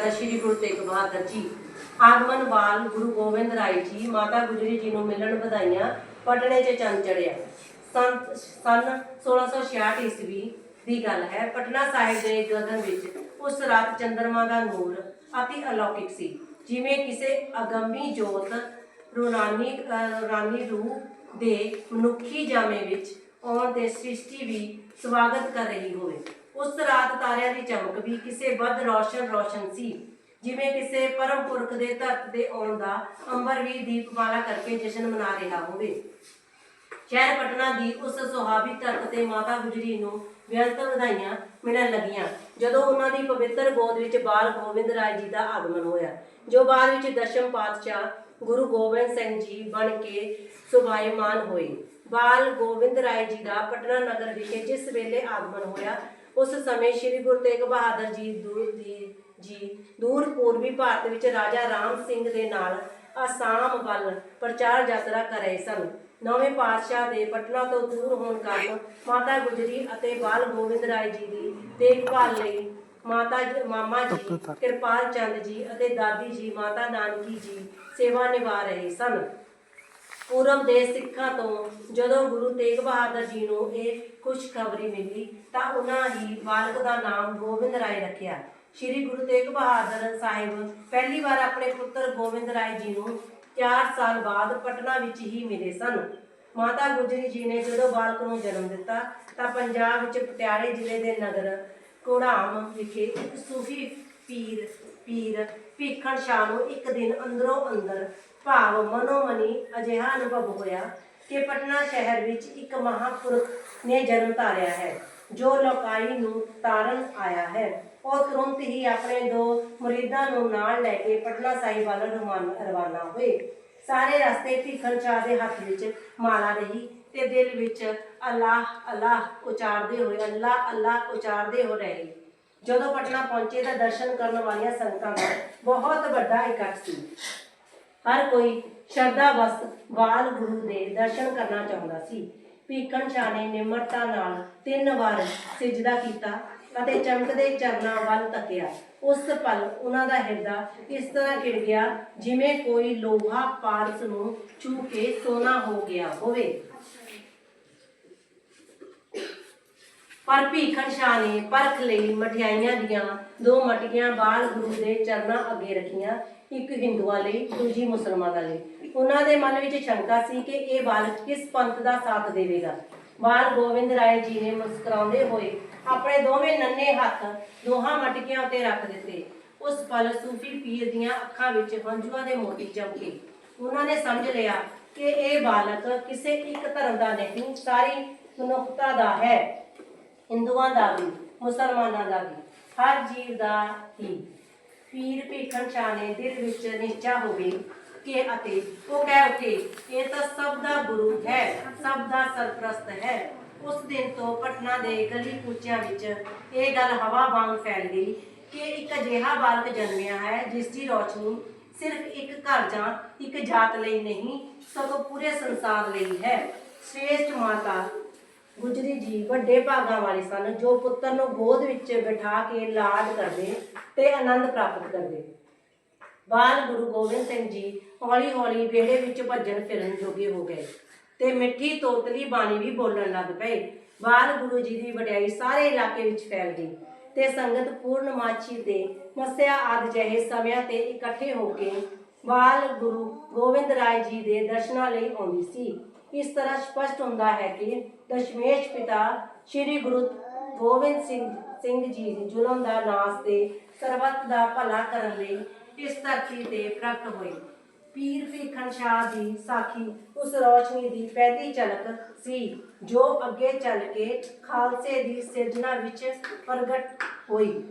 ਸਾਹਿਬਜ਼ਾਦਾ ਸ੍ਰੀ ਗੁਰੂ ਤੇਗ ਬਹਾਦਰ ਜੀ। ਆਗਮਨ ਵਾਲ ਗੁਰੂ ਗੋਬਿੰਦ ਰਾਏ ਜੀ, ਮਾਤਾ ਗੁਜਰੀ ਜੀ ਨੂੰ ਮਿਲਣ ਵਧਾਈਆਂ ਪਟਨੇ 'ਚ ਚੰਨ ਚੜਿਆ ਸਨ 1666 ਈਸਵੀ ਦੀ ਗੱਲ ਹੈ, ਪਟਨਾ ਸਾਹਿਬ ਦੇ ਗਗਨ ਵਿੱਚ ਉਸ ਰਾਤ ਚੰਦਰਮਾ ਦਾ ਨੂਰ ਅਤੀ ਅਲੌਕਿਕ ਸੀ, ਜਿਵੇਂ ਕਿਸੇ ਅਗੰਮੀ ਜੋਤ ਰੂਰਾਨੀ ਅਹ ਰੂਰਾਨੀ ਰੂਹ ਦੇ ਮਨੁੱਖੀ ਜਾਮੇ ਵਿੱਚ ਆਉਣ ਦੇ ਸ੍ਰਿਸ਼ਟੀ ਵੀ ਸਵਾਗਤ ਕਰ ਰਹੀ ਹੋਵੇ। ਉਸ ਰਾਤ ਤਾਰਿਆਂ ਦੀ ਚਮਕ ਵੀ ਕਿਸੇ ਵੱਧ ਰੌਸ਼ਨ ਰੌਸ਼ਨ ਸੀ। ਜਿਵੇਂ ਕਿਸੇ ਪਰਮ ਪੁਰਖ ਦੇ ਧਰਤ ਦੇ ਆਉਣ ਦਾ ਅੰਬਰ ਵੀ ਦੀਪਮਾਲਾ ਕਰਕੇ ਜਸ਼ਨ ਮਨਾ ਰਿਹਾ ਹੋਵੇ। ਸ਼ਹਿਰ ਪਟਨਾ ਦੀ ਉਸ ਸੁਹਾਵੀ ਧਰਤ ਤੇ ਮਾਤਾ ਗੁਜਰੀ ਨੂੰ ਬੇਅੰਤ ਵਧਾਈਆਂ ਮਿਲਣ ਲੱਗੀਆਂ, ਜਦੋਂ ਉਹਨਾਂ ਦੀ ਪਵਿੱਤਰ ਗੋਦ ਵਿੱਚ ਬਾਲ ਗੋਬਿੰਦ ਰਾਏ ਜੀ ਦਾ ਆਗਮਨ ਹੋਇਆ, ਜੋ ਬਾਅਦ ਵਿੱਚ ਦਸ਼ਮ ਪਾਤਸ਼ਾਹ ਗੁਰੂ ਗੋਬਿੰਦ ਸਿੰਘ ਜੀ ਬਣ ਕੇ ਸੁਭਾਇਮਾਨ ਹੋਏ। ਬਾਲ ਗੋਬਿੰਦ ਰਾਏ ਜੀ ਦਾ ਪਟਨਾ ਨਗਰ ਵਿਖੇ ਜਿਸ ਵੇਲੇ ਆਗਮਨ ਹੋਇਆ ਉਸ ਸਮੇਂ ਸ੍ਰੀ ਗੁਰੂ ਤੇਗ ਬਹਾਦਰ ਜੀ ਦੂਰ ਦੀ ਜੀ ਦੂਰ ਪੂਰਬੀ ਭਾਰਤ ਵਿੱਚ ਰਾਜਾ ਰਾਮ ਸਿੰਘ ਦੇ ਨਾਲ ਆਸਾਮ ਵੱਲ ਪ੍ਰਚਾਰ ਯਾਤਰਾ ਕਰ ਰਹੇ ਸਨ। ਨਵੇਂ ਪਾਤਸ਼ਾਹ ਦੇ ਪਟਨਾ ਤੋਂ ਦੂਰ ਹੋਣ ਕਾਰਨ ਮਾਤਾ ਗੁਜਰੀ ਅਤੇ ਬਾਲ ਗੋਬਿੰਦ ਰਾਏ ਜੀ ਦੀ ਦੇਖਭਾਲ ਲਈ ਮਾਤਾ ਜੀ- ਮਾਮਾ ਜੀ ਕਿਰਪਾਲ ਚੰਦ ਜੀ ਅਤੇ ਦਾਦੀ ਜੀ ਮਾਤਾ ਨਾਨਕੀ ਜੀ ਸੇਵਾ ਨਿਭਾ ਰਹੇ ਸਨ। ਪੂਰਬ ਦੇ ਸਿੱਖਾਂ ਤੋਂ ਜਦੋਂ ਗੁਰੂ ਤੇਗ ਬਹਾਦਰ ਜੀ ਨੂੰ ਇਹ ਖੁਸ਼ਖਬਰੀ ਮਿਲੀ ਤਾਂ ਉਹਨਾਂ ਹੀ ਬਾਲਕ ਦਾ ਨਾਮ ਗੋਬਿੰਦ ਰਾਏ ਰੱਖਿਆ। ਸ੍ਰੀ ਗੁਰੂ ਤੇਗ ਬਹਾਦਰ ਸਾਹਿਬ ਪਹਿਲੀ ਵਾਰ ਆਪਣੇ ਪੁੱਤਰ ਗੋਬਿੰਦ ਰਾਏ ਜੀ ਨੂੰ 4 ਸਾਲ ਬਾਅਦ ਪਟਨਾ ਵਿੱਚ ਹੀ ਮਿਲੇ ਸਨ। ਮਾਤਾ ਗੁਜਰੀ ਜੀ ਨੇ ਜਦੋਂ ਬਾਲਕ ਨੂੰ ਜਨਮ ਦਿੱਤਾ ਤਾਂ ਪੰਜਾਬ ਵਿੱਚ ਪਟਿਆਲੇ ਜ਼ਿਲ੍ਹੇ ਦੇ ਨਗਰ ਕੋੜਾਮ ਵਿਖੇ ਇੱਕ ਸੂਫੀ ਪੀਰ ਪੀਰ ਭੀਖਣ ਸ਼ਾਹ ਨੂੰ ਇੱਕ ਦਿਨ ਅੰਦਰੋਂ ਅੰਦਰ ਭਾਵ ਮਨੋਮਨੀ ਅਜਿਹਾ ਅਨੁਭਵ ਹੋਇਆ ਕਿ ਪਟਨਾ ਸ਼ਹਿਰ ਵਿੱਚ ਇੱਕ ਮਹਾਪੁਰਖ ਨੇ ਜਨਮ ਧਾਰਿਆ ਹੈ, ਜੋ ਲੋਕਾਈ ਨੂੰ ਤਾਰਨ ਆਇਆ ਹੈ। ਉਹ ਤੁਰੰਤ ਹੀ ਆਪਣੇ ਦੋ ਮੁਰੀਦਾਂ ਨੂੰ ਨਾਲ ਲੈ ਕੇ ਪਟਨਾ ਸਾਹਿਬ ਵੱਲ ਰਵਾਨਾ ਹੋਏ। ਸਾਰੇ ਰਸਤੇ ਭੀਖਣ ਚਾਹ ਦੇ ਹੱਥ ਵਿੱਚ ਮਾਲਾ ਰਹੀ ਤੇ ਦਿਲ ਵਿੱਚ ਅੱਲਾਹ ਅੱਲਾਹ ਉਚਾਰਦੇ ਹੋਏ ਅੱਲਾ ਅੱਲਾ ਉਚਾਰਦੇ ਹੋ ਰਹੇ। ਜਦੋਂ ਪਟਨਾ ਪਹੁੰਚੇ ਤਾਂ ਦਰਸ਼ਨ ਕਰਨ ਵਾਲੀਆਂ ਸੰਗਤਾਂ ਦਾ ਬਹੁਤ ਵੱਡਾ ਇਕੱਠ ਸੀ। ਹਰ ਕੋਈ ਸ਼ਰਧਾ ਵਸ ਬਾਲ ਗੁਰੂ ਦੇ ਦਰਸ਼ਨ ਕਰਨਾ ਚਾਹੁੰਦਾ ਸੀ। ਭੀਖਣ ਸ਼ਾਹ ਨੇ ਨਿਮਰਤਾ ਨਾਲ ਤਿੰਨ ਵਾਰ ਸਿਜਦਾ ਕੀਤਾ ਅਤੇ ਚਮਕਦੇ ਚਰਨਾਂ ਵੱਲ ਤੱਕਿਆ। ਉਸ ਪਲ ਉਹਨਾਂ ਦਾ ਹਿਰਦਾ ਇਸ ਤਰ੍ਹਾਂ ਖਿੜ ਗਿਆ ਜਿਵੇਂ ਕੋਈ ਲੋਹਾ ਪਾਰਸ ਨੂੰ ਛੂ ਕੇ ਸੋਨਾ ਹੋ ਗਿਆ ਹੋਵੇ। ਪਰ ਭੀਖਣ ਸ਼ਾਹ ਨੇ ਪਰਖ ਲਈ ਮਠਿਆਈਆਂ ਦੀਆਂ ਦੋ ਮਟਕੀਆਂ ਬਾਲ ਗੁਰੂ ਦੇ ਚਰਨਾਂ ਅੱਗੇ ਰੱਖੀਆਂ, ਇੱਕ ਹਿੰਦੂਆਂ ਲਈ, ਦੂਜੀ ਮੁਸਲਮਾਨਾਂ ਲਈ। ਉਹਨਾਂ ਦੇ ਮਨ ਵਿੱਚ ਸ਼ੰਕਾ ਸੀ ਕਿ ਇਹ ਬਾਲਕ ਕਿਸ ਪੰਥ ਦਾ ਸਾਥ ਦੇਵੇਗਾ। ਬਾਲ ਗੋਬਿੰਦ ਰਾਏ ਜੀ ਨੇ ਮੁਸਕਰਾਉਂਦੇ ਹੋਏ ਆਪਣੇ ਦੋਵੇਂ ਨੰਨੇ ਹੱਥ ਦੋਹਾਂ ਮਟਕੀਆਂ ਉੱਤੇ ਰੱਖ ਦਿੱਤੇ। ਉਸ ਪਲ ਸੂਫੀ ਪੀਰ ਦੀਆਂ ਅੱਖਾਂ ਵਿੱਚ ਹੰਝੂਆਂ ਦੇ ਮੋਤੀ ਚਮਕੇ। ਉਹਨਾਂ ਨੇ ਸਮਝ ਲਿਆ ਕਿ ਇਹ ਬਾਲਕ ਕਿਸੇ ਇੱਕ ਧਰਮ ਦਾ ਨਹੀਂ, ਸਾਰੀ ਮਨੁੱਖਤਾ ਦਾ ਹੈ। ਹਿੰਦੂਆਂ ਦਾ ਵੀ, ਮੁਸਲਮਾਨਾਂ ਦਾ ਵੀ, ਹਰ ਜੀਵ ਦਾ ਹੀ। ਪੀਰ ਭੀਖਣ ਸ਼ਾਹ ਦਿਲ ਵਿੱਚ ਨਿਸ਼ਚਾ ਹੋ ਗਈ ਅਤੇ ਉਹ ਕਹਿ ਉੱਠੇ, ਇਹ ਤਾਂ ਸਭ ਦਾ ਗੁਰੂ ਹੈ, ਸਭ ਦਾ ਸਰਪ੍ਰਸਤ ਹੈ। ਉਸ ਦਿਨ ਤੋਂ ਪਟਨਾ ਦੇ ਗਲੀ ਕੂਚਿਆਂ ਵਿੱਚ ਇਹ ਗੱਲ ਹਵਾ ਵਾਂਗ ਫੈਲ ਗਈ ਕਿ ਇੱਕ ਅਜਿਹਾ ਬਾਲਕ ਜਨਮਿਆ ਹੈ, ਜਿਸ ਦੀ ਰੋਸ਼ਨੀ ਸਿਰਫ ਇੱਕ ਘਰ ਜਾਂ ਇੱਕ ਜਾਤ ਲਈ ਨਹੀਂ, ਸਗੋਂ ਪੂਰੇ ਸੰਸਾਰ ਲਈ ਹੈ। ਸ੍ਰੇਸ਼ਟ ਮਾਤਾ ਗੁਜਰੀ ਜੀ ਵੱਡੇ ਭਾਗਾਂ ਵਾਲੇ ਸਨ, ਜੋ ਪੁੱਤਰ ਨੂੰ ਗੋਦ ਵਿੱਚ ਬਿਠਾ ਕੇ ਲਾਡ ਕਰਦੇ ਤੇ ਆਨੰਦ ਪ੍ਰਾਪਤ ਕਰਦੇ। ਬਾਲ ਗੁਰੂ ਗੋਬਿੰਦ ਸਿੰਘ ਜੀ ਹੌਲੀ ਹੌਲੀ ਵਿਹੜੇ ਵਿੱਚ ਭੱਜਣ ਫਿਰਨ ਜੋਗੇ ਹੋ ਗਏ ਤੇ ਮਿੱਠੀ ਤੋਤਲੀ ਬਾਣੀ ਵੀ ਬੋਲਣ ਲੱਗ ਪਏ। ਬਾਲ ਗੁਰੂ ਜੀ ਦੀ ਵਡਿਆਈ ਸਾਰੇ ਇਲਾਕੇ ਵਿੱਚ ਫੈਲ ਗਈ ਤੇ ਸੰਗਤ ਪੂਰਨਮਾਚੀ ਤੇ ਮਸਿਆ ਆਦਿ ਜਿਹੇ ਸਮਿਆਂ ਤੇ ਇਕੱਠੇ ਹੋ ਕੇ ਬਾਲ ਗੁਰੂ ਗੋਬਿੰਦ ਰਾਏ ਜੀ ਦੇ ਦਰਸ਼ਨਾਂ ਲਈ ਆਉਂਦੀ ਸੀ। ਇਸ ਤਰ੍ਹਾਂ ਸਪਸ਼ਟ ਹੁੰਦਾ ਹੈ ਕਿ ਦਸ਼ਮੇਸ਼ ਪਿਤਾ ਸ੍ਰੀ ਗੁਰੂ ਗੋਬਿੰਦ ਸਿੰਘ ਸਿੰਘ ਜੀ ਜ਼ੁਲਮ ਦਾ ਨਾਸ ਤੇ ਸਰਬੱਤ ਦਾ ਭਲਾ ਕਰਨ ਲਈ ਇਸ ਧਰਤੀ ਤੇ ਪ੍ਰਗਟ ਹੋਏ। ਪੀਰ ਭੀਖਣ ਸ਼ਾਹ ਦੀ ਸਾਖੀ ਉਸ ਰੋਸ਼ਨੀ ਦੀ ਪਹਿਲੀ ਝਲਕ ਸੀ, ਜੋ ਅੱਗੇ ਚੱਲ ਕੇ ਖਾਲਸੇ ਦੀ ਸਿਰਜਣਾ ਵਿੱਚ ਪ੍ਰਗਟ ਹੋਈ।